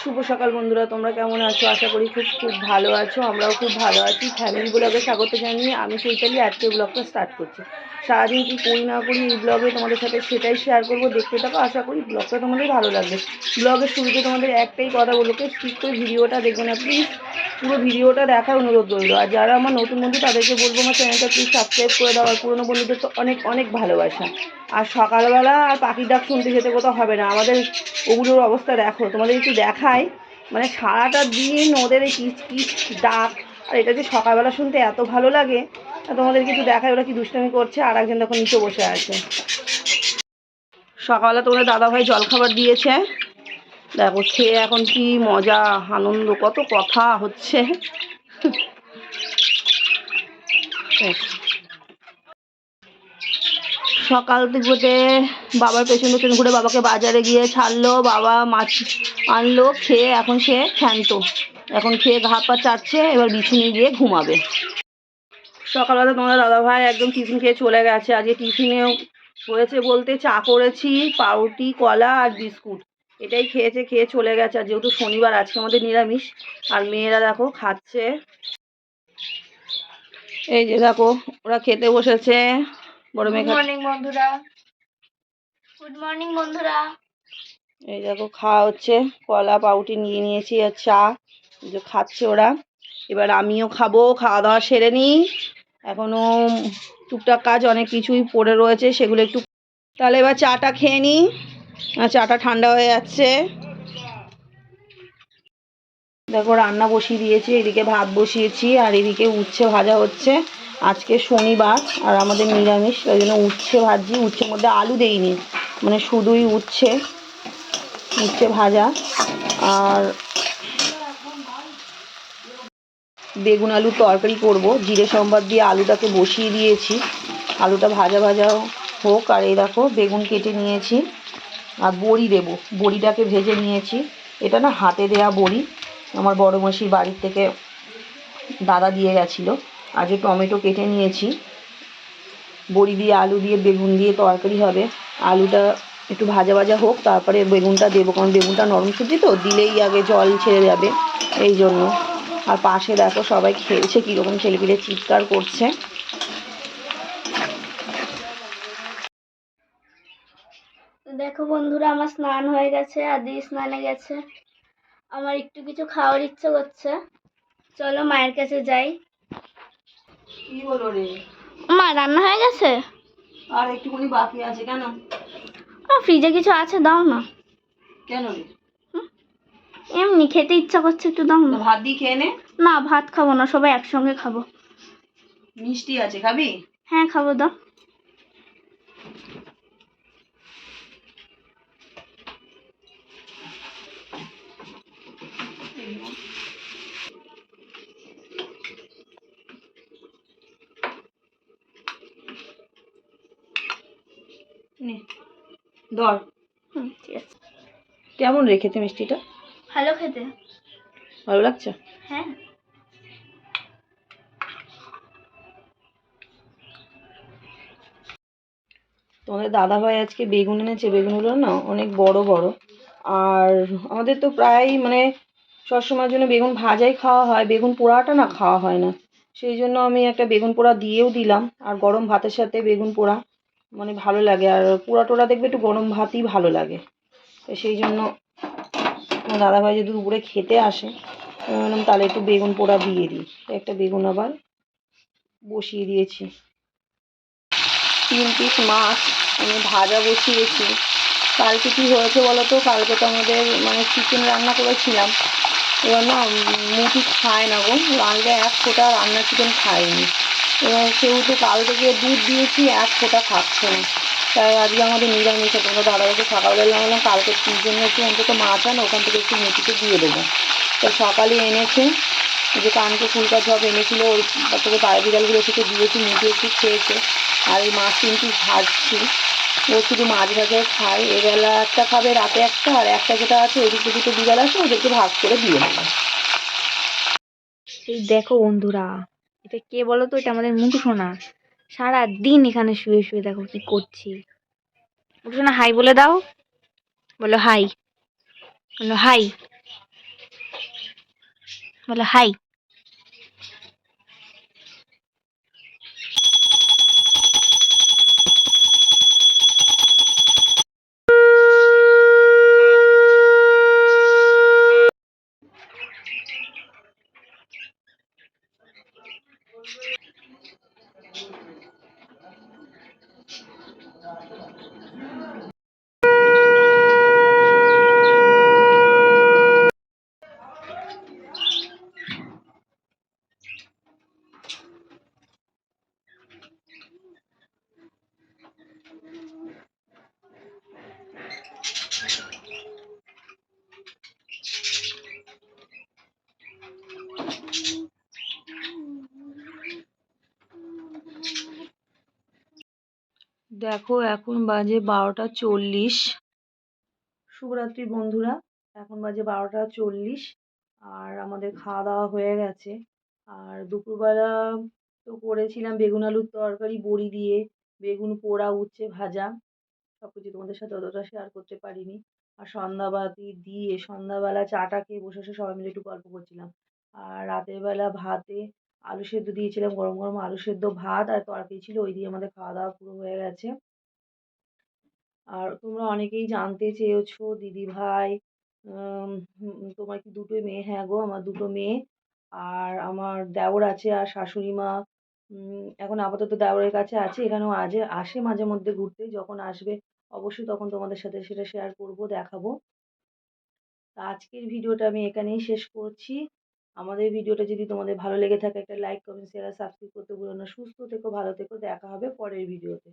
শুভ সকাল বন্ধুরা, তোমরা কেমন আছো? আশা করি খুব খুব ভালো আছো, আমরাও খুব ভালো আছি। ফ্যামিলি ব্লগে স্বাগত জানিয়ে আমি চৈতালি, আজকে ব্লগটা স্টার্ট করছি। সারাদিন কি করি না করি এই ব্লগে তোমাদের সাথে সেটাই শেয়ার করব, দেখতে থাকো, আশা করি ব্লগটা তোমাদের ভালো লাগবে। ব্লগের শুরুতে তোমাদের একটাই কথা বলব স্কিপ করে ভিডিওটা দেখবে না প্লিজ পুরো ভিডিওটা দেখার অনুরোধ রইল। আর যারা আমার নতুন বন্ধু, তাদেরকে বলব আমার চ্যানেলটা প্লিজ সাবস্ক্রাইব করে দাও। আর পুরোনো বন্ধুদের তো অনেক অনেক ভালোবাসা। আর সকালবেলা আর পাখির ডাক শুনতে যেতে কোথাও হবে না। আমাদের ওগুলোর অবস্থা দেখো, তোমাদের একটু দেখাই। মানে সারাটা দিন ওদের এই কিচ কিচ ডাক, আর এটা যে সকালবেলা শুনতে এত ভালো লাগে, তা তোমাদেরকে একটু দেখাই, ওরা কি দুষ্টামি করছে, আর একজন দেখো নিচে বসে আছে। সকালবেলা তোমাদের দাদাভাই জলখাবার দিয়েছে। দেখো খেয়ে এখন কি মজা, আনন্দ, কত কথা হচ্ছে। সকাল থেকে বাবার পেছন পেছন ঘুরে বাবাকে বাজারে গিয়ে ছাড়লো, বাবা মাছ আনলো, খেয়ে এখন সে ক্ষান্ত এখন খেয়ে ঘা পা চাটছে, এবার বিছুনি গিয়ে ঘুমাবে। সকালবেলা তোমার দাদা ভাই একদম টিফিন খেয়ে চলে গেছে। আজকে টিফিনেও হয়েছে বলতে চা করেছি, পাউরুটি, কলা আর বিস্কুট। এটাই খেয়েছে, খেয়ে চলে গেছে। আর যেহেতু শনিবার, আজকে আমাদের নিরামিষ, আর মেয়েরা দেখো খাচ্ছে। এই যে দেখো, ওরা খেতে বসেছে। বড় মেয়ে গুড মর্নিং বন্ধুরা। গুড মর্নিং বন্ধুরা। এই দেখো খাওয়া হচ্ছে। কলা পাউটি নিয়ে নিয়েছি আর চা। যে খাচ্ছে ওরা। এবার আমিও খাব খাওয়া দাওয়া সেরে নিই। এখনও টুকটাক কাজ অনেক কিছুই পড়ে রয়েছে সেগুলো একটু তাহলে এবার চাটা খেয়ে নিই। আর চাটা ঠান্ডা হয়ে যাচ্ছে। দেখো রান্না বসিয়ে দিয়েছি। এদিকে ভাত বসিয়েছি আর এদিকে উচ্ছে ভাজা হচ্ছে। আজকে শনিবার আর আমাদের নিরামিষ ওই জন্য উচ্ছে ভাজি, উচ্ছের মধ্যে আলু দেইনি মানে শুধুই উচ্ছে উচ্ছে ভাজা আর বেগুন আলুর তরকারি করব। জিরে সম্বাদ দিয়ে আলুটাকে বসিয়ে দিয়েছি। আলুটা ভাজা ভাজা হোক, আর এই দেখো বেগুন কেটে নিয়েছি আর বড়ি দেবো। বড়িটাকে ভেজে নিয়েছি। এটা না হাতে দেয়া বড়ি। আমার বড় মাসির বাড়ির থেকে দাদা দিয়ে গেছিল। আজকে টমেটো কেটে নিয়েছি। বড়ি দিয়ে আলু দিয়ে বেগুন দিয়ে তরকারি হবে। আলুটা একটু ভাজা ভাজা হোক, তারপরে বেগুনটা দেবো। কারণ বেগুনটা নরম সবজি তো, দিলেই আগে জল ছেড়ে যাবে এই জন্য। আর পাশে দেখো সবাই খেলছে, কীরকম ছেলেপিলে চিৎকার করছে। দেখো বন্ধুরা, আমার স্নান হয়ে গেছে, আর দি স্নানে গেছে। আমার একটু কিছু খাওয়ার ইচ্ছে করছে। চলো মায়ের কাছে যাই। কি হলো রে? মা রান্না হয়ে গেছে? আর একটুখানি বাকি আছে কেন? ফ্রিজে কিছু আছে দাও না। কেন রে? এমনি খেতে ইচ্ছা করছে একটু দাও না। ভাত দিয়ে খেয়ে নে। না ভাত খাব না সবাই একসঙ্গে খাব। মিষ্টি আছে খাবি? হ্যাঁ খাব দাও। নে। ধর। হুম ঠিক আছে। কেমন রেখেছে মিষ্টিটা? ভালো খেতে। ভালো লাগছে? হ্যাঁ। তোমাদের দাদাভাই আজকে বেগুন এনেছে। বেগুনগুলো না অনেক বড় বড়। আর আমাদের তো প্রায় মানে সবসময়ের জন্য বেগুন ভাজাই খাওয়া হয়। বেগুন পোড়াটা না খাওয়া হয় না। সেই জন্য আমি একটা বেগুন পোড়া দিয়েও দিলাম। আর গরম ভাতের সাথে বেগুন পোড়া। মানে ভালো লাগে। আর পোড়া টোড়া দেখবে একটু গরম ভাতই ভালো লাগে। তো সেই জন্য দাদাভাই যদি দুপুরে খেতে আসে, আমি বললাম, তাহলে একটু বেগুন পোড়া দিয়ে দিই। একটা বেগুন আবার বসিয়ে দিয়েছি। তিন পিস মাছ আমি ভাজা বসিয়েছি। কালকে কী হয়েছে বলো তো কালকে তো আমাদের মানে চিকেন রান্না করেছিলাম। এবার না মুখি খায় না গো। রান্না এক ফোঁটা রান্না চিকেন খায়নি। এবার সেহেতু কাল থেকে দুধ দিয়েছি, এক ফোঁটা খাচ্ছে না। তাই আজকে আমাদের নিরামিষ তোমরা দাদাকে সকালবেলা বললাম কালকে তিন জন্য একটু অন্তত মাছ আনো, ওখান থেকে একটু মুটিতে দিয়ে দেবো। তো সকালে এনেছে যে কানকে ফুলকা ঝপ এনেছিল, ওই তারপরে পায়ে বিড়ালগুলো থেকে দিয়েছি, মুটি একটু খেয়েছে। আর এই মাছ কিন্তু ভাজছি, ও শুধু মাছ ভাজাই খায়, এবেলা একটা খাবে, রাতে একটা, আর একটা যেটা আছে ওইদিকে দুটো বিড়াল আছে, ওদেরকে ভাগ করে দিয়ে দেবো। এই দেখো বন্ধুরা এটা কে বলো তো এটা আমাদের মুখ শোনা এখানে শুয়ে শুয়ে দেখো কি করছি। মুখ শোনা হাই বলে দাও। বলো হাই বলো হাই বলো হাই すいません。দেখো এখন বাজে বারোটা চল্লিশ। শুভরাত্রি বন্ধুরা, এখন বাজে বারোটা চল্লিশ আর আমাদের খাওয়া দাওয়া হয়ে গেছে। আর দুপুরবেলা তো করেছিলাম বেগুন আলুর তরকারি, বড়ি দিয়ে বেগুন, পোড়া, উচ্ছে ভাজা। সব কিছু তোমাদের সাথে অতটা শেয়ার করতে পারিনি। আর সন্ধ্যাবাতি দিয়ে সন্ধ্যাবেলা চাটা খেয়ে বসে বসে সবাই মিলে একটু গল্প করছিলাম। আর রাতের বেলা ভাতে আলু সেদ্ধ দিয়েছিলাম গরম গরম আলু সেদ্ধ ভাত আর তরকারি ছিল ওই দিয়ে আমাদের খাওয়া দাওয়া পুরো হয়ে গেছে। আর তোমরা অনেকেই জানতে চেয়েছো দিদিভাই উম, তোমার কি দুটো মেয়ে? হ্যাঁ গো আমার দুটো মেয়ে। আর আমার দেওর আছে আর শাশুড়ি মা। এখন আপাতত দেওরের কাছে আছে এখানেও আজে আসে মাঝে মধ্যে ঘুরতে যখন আসবে অবশ্যই তখন তোমাদের সাথে সেটা শেয়ার করব দেখাবো। তা আজকের ভিডিওটা আমি এখানেই শেষ করছি। আমাদের ভিডিওটা যদি তোমাদের ভালো লেগে থাকে, একটা লাইক কমেন্ট শেয়ার আর সাবস্ক্রাইব করতে ভুলো না। সুস্থ থেকো, ভালো থেকো। দেখা হবে পরের ভিডিওতে